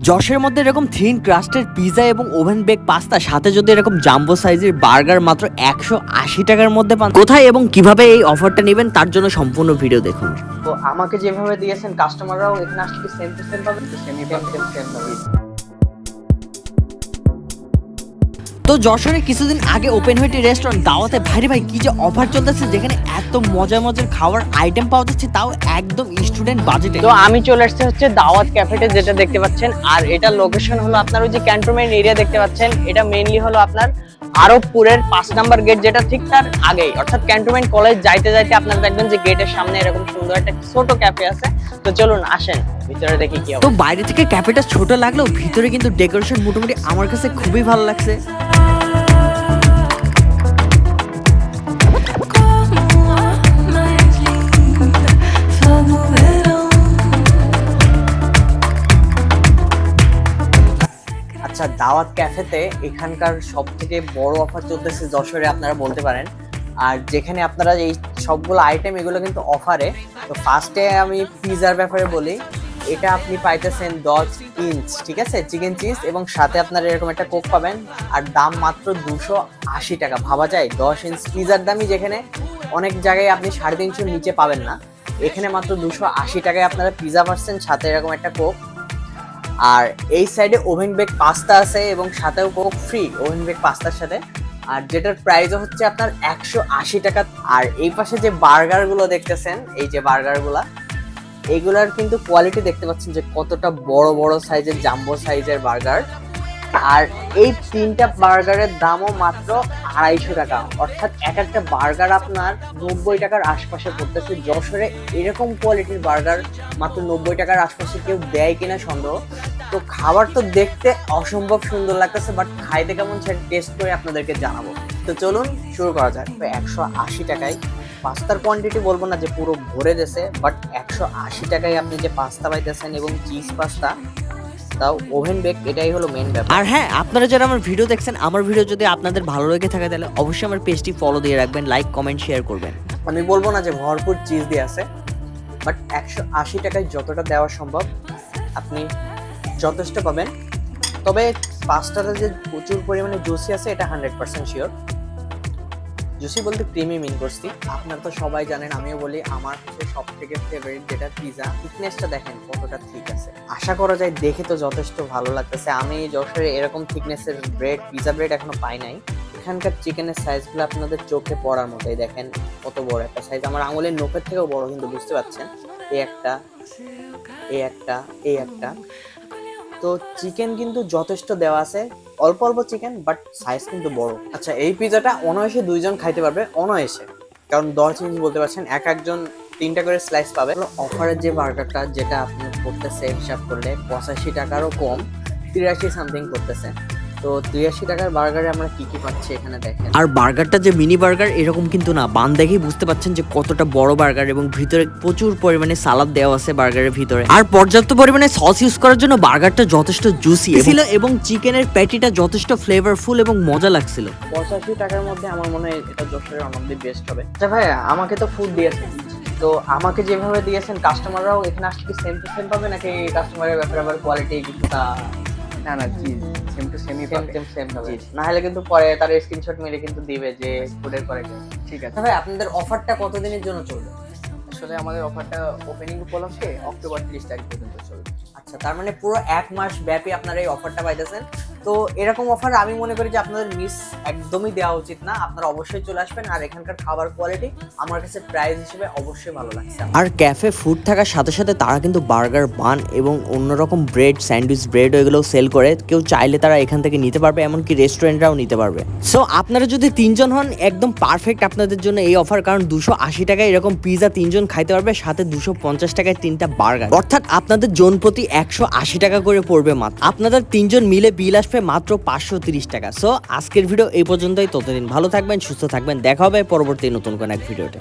যশের মধ্যে এরকম থিন ক্রাস্টের পিজা এবং ওভেন বেক পাস্তা সাথে যদি এরকম জাম্বো সাইজের বার্গার মাত্র একশো আশি টাকার মধ্যে পান, কোথায় এবং কীভাবে এই অফারটা নেবেন তার জন্য সম্পূর্ণ ভিডিও দেখুন। তো আমাকে যেভাবে দিয়েছেন কাস্টমাররাও এখানে আসলে সেম টু সেম পাবেন? সেম সেম সেম পাবেন। তো যশোরে কিছুদিন আগে ওপেন হয়েছে রেস্টুরেন্ট দাওয়াতে ভাই ভাই কি যে অফার চলতেছে যেখানে এত মজা মজার খাওয়ার আইটেম পাওয়া যাচ্ছে তাও একদম স্টুডেন্ট বাজেটে তো আমি চলে আসছি হচ্ছে দাওয়াত ক্যাফেতে যেটা দেখতে পাচ্ছেন। আর এটা লোকেশন হলো আপনার ওই যে ক্যান্টনমেন্ট এরিয়া দেখতে পাচ্ছেন। এটা মেইনলি হলো আপনার আরবপুরের পাঁচ নাম্বার গেট যেটা ঠিক তার আগেই। অর্থাৎ ক্যান্টনমেন্ট কলেজ যাইতে যাইতে আপনারা দেখবেন যে গেটের সামনে এরকম সুন্দর একটা ছোট ক্যাফে আছে। তো চলুন আসেন ভিতরে দেখি কি তো বাইরে থেকে ক্যাফেটা ছোট লাগলেও ভিতরে কিন্তু ডেকোরেশন মোটামুটি আমার কাছে খুবই ভালো লাগছে। আচ্ছা দাওয়াত ক্যাফেতে এখানকার সব থেকে বড় অফার চলতেছে যশোরে আপনারা বলতে পারেন। আর যেখানে আপনারা এই সবগুলো আইটেম এগুলো কিন্তু অফারে তো ফার্স্টে আমি পিজার ব্যাপারে বলি। এটা আপনি পাইতেছেন দশ ইঞ্চ ঠিক আছে? চিকেন চিজ এবং সাথে আপনারা এরকম একটা কোক পাবেন। আর দাম মাত্র দুশো আশি টাকা। ভাবা যায়, দশ ইঞ্চ পিজার দামই যেখানে অনেক জায়গায় আপনি সাড়ে তিনশোর নিচে পাবেন না। এখানে মাত্র দুশো আশি টাকায় আপনারা পিজা পাচ্ছেন, সাথে এরকম একটা কোক আর এই সাইডে ওভেন বেক পাস্তা আছে এবং সাথেও কোক ফ্রি ওভেন বেক পাস্তার সাথে। আর যেটার প্রাইস হচ্ছে আপনার একশো আশি টাকা। আর এই পাশে যে বার্গারগুলো দেখতেছেন, এই যে বার্গারগুলা, এগুলার কিন্তু কোয়ালিটি দেখতে পাচ্ছেন যে কতটা বড় বড় সাইজের জাম্বো সাইজের বার্গার আর এই তিনটা বার্গারের দামও মাত্র আড়াইশো টাকা। অর্থাৎ এক একটা বার্গার আপনার নব্বই টাকার আশপাশে পড়তেছে। যশোরে এরকম কোয়ালিটির বার্গার মাত্র নব্বই টাকার আশপাশে কেউ দেয় কিনা সন্দেহ। তো খাবার তো দেখতে অসম্ভব সুন্দর লাগতেছে বাট খাইতে কেমন সেটা টেস্ট করে আপনাদেরকে জানাব। তো চলুন শুরু করা যাক। তো একশো আশি টাকায় পাস্তার কোয়ান্টিটি বলব না যে পুরো ভরে গেছে বাট একশো আশি টাকায় আপনি যে পাস্তা পাইতেছেন এবং চিজ পাস্তা তাও ওভেন বেক এটাই হলো মেন ব্যাপার। আর হ্যাঁ আপনারা যারা আমার ভিডিও দেখছেন আমার ভিডিও যদি আপনাদের ভালো লেগে থাকে তাহলে অবশ্যই আমার পেজটি ফলো দিয়ে রাখবেন লাইক কমেন্ট শেয়ার করবেন। আমি বলব না যে ভরপুর চিজ দিয়ে আছে বাট একশো আশি টাকায় যতটা দেওয়া সম্ভব আপনি যথেষ্ট পাবেন। তবে পাস্তাটা যে প্রচুর পরিমাণে জুসি আছে, এটা হান্ড্রেড পার্সেন্ট শিওর জুসি বলতে ক্রিমি মিন করছি আপনারা তো সবাই জানেন, আমিও বলি, আমার হচ্ছে সব থেকে ফেভারিট যেটা পিজা থিকনেসটা দেখেন কতটা ঠিক আছে। আশা করা যায় দেখে তো যথেষ্ট ভালো লাগতেছে। আমি যশোরে এরকম থিকনেসের ব্রেড পিজা ব্রেড এখনও পাই নাই। এখানকার চিকেনের সাইজগুলো আপনাদের চোখে পড়ার মতোই দেখেন, কত বড় একটা সাইজ আমার আঙুলের নখের থেকেও বড় কিন্তু বুঝতে পারছেন এই একটা এই একটা এই একটা। তো চিকেন কিন্তু যথেষ্ট দেওয়া আছে। অল্প অল্প চিকেন বাট সাইজ কিন্তু বড়। আচ্ছা এই পিজাটা অনায়াসে দুইজন খাইতে পারবে, অনায়াসে। কারণ দশ ইঞ্চ বলতে পারছেন, এক একজন তিনটা করে স্লাইস পাবে। অফারের যে বার্গারটা যেটা আপনি করতেছে হিসাব করলে পঁচাশি টাকারও কম, তিরাশি সামথিং করতেছে তো তিরাশি টাকার বার্গারে আমরা কি কি পাচ্ছি এখানে দেখেন। আর বার্গারটা যে মিনি বার্গার এরকম কিন্তু না। বান দেখেই বুঝতে পাচ্ছেন যে কতটা বড় বার্গার এবং ভিতরে প্রচুর পরিমাণে সালাদ দেওয়া আছে বার্গারের ভিতরে। আর পর্যাপ্ত পরিমাণে সস ইউজ করার জন্য বার্গারটা যথেষ্ট জুসি ছিল এবং চিকেনের প্যাটিটা যথেষ্ট ফ্লেভারফুল এবং মজা লাগছিল। পঁচাশি টাকার মধ্যে আমার মনে হয় এটা যশোরের অনলি বেস্ট হবে। আচ্ছা ভাই আমাকে তো ফুড দিয়েছেন। তো আমাকে যেভাবে দিয়েছেন কাস্টমাররাও এখানে আসলে কি সেম টু সেম পাবে নাকি কাস্টমারের ব্যাপারে আবার কোয়ালিটি কিছুটা না না জি সেম টু সেমই সেম সেম সেম হবে না হলে কিন্তু পরে তার স্ক্রিনশট মেরে কিন্তু দিবে যে ফুডের কোয়ালিটি ঠিক আছে। ভাই আপনাদের অফারটা কতদিনের জন্য চলবে? আসলে আমাদের অফারটা ওপেনিং উপলক্ষে অক্টোবর তিরিশ তারিখ পর্যন্ত চলবে। আচ্ছা তার মানে পুরো এক মাস ব্যাপী আপনারা এই অফারটা পাইতেছেন। তো এরকম অফার আমি মনে করি যে আপনাদের মিস একদমই দেওয়া উচিত না। আপনারা অবশ্যই চলে আসবেন আর এখানকার খাবার কোয়ালিটি আমার কাছে প্রাইস হিসেবে অবশ্যই ভালো লাগছে আর ক্যাফে ফুড থাকার সাথে সাথে তারা কিন্তু বার্গার বান এবং অন্যরকম ব্রেড স্যান্ডউইচ ব্রেড এগুলো সেল করে। কেউ চাইলে তারা এখান থেকে নিতে পারবে, এমনকি রেস্টুরেন্টরাও নিতে পারবে। সো আপনারা যদি তিনজন হন, একদম পারফেক্ট আপনাদের জন্য এই অফার কারণ দুশো আশি টাকায় এরকম পিজা তিনজন খাইতে পারবে, সাথে দুশো পঞ্চাশ টাকায় তিনটা বার্গার অর্থাৎ আপনাদের জন প্রতি একশো আশি টাকা করে পড়বে মাত্র। আপনাদের তিনজন মিলে বিল আসবে মাত্র পাঁচশো তিরিশ টাকা। সো আজকের ভিডিও এই পর্যন্তই। ততদিন ভালো থাকবেন, সুস্থ থাকবেন। দেখা হবে পরবর্তী নতুন কোনো এক ভিডিওতে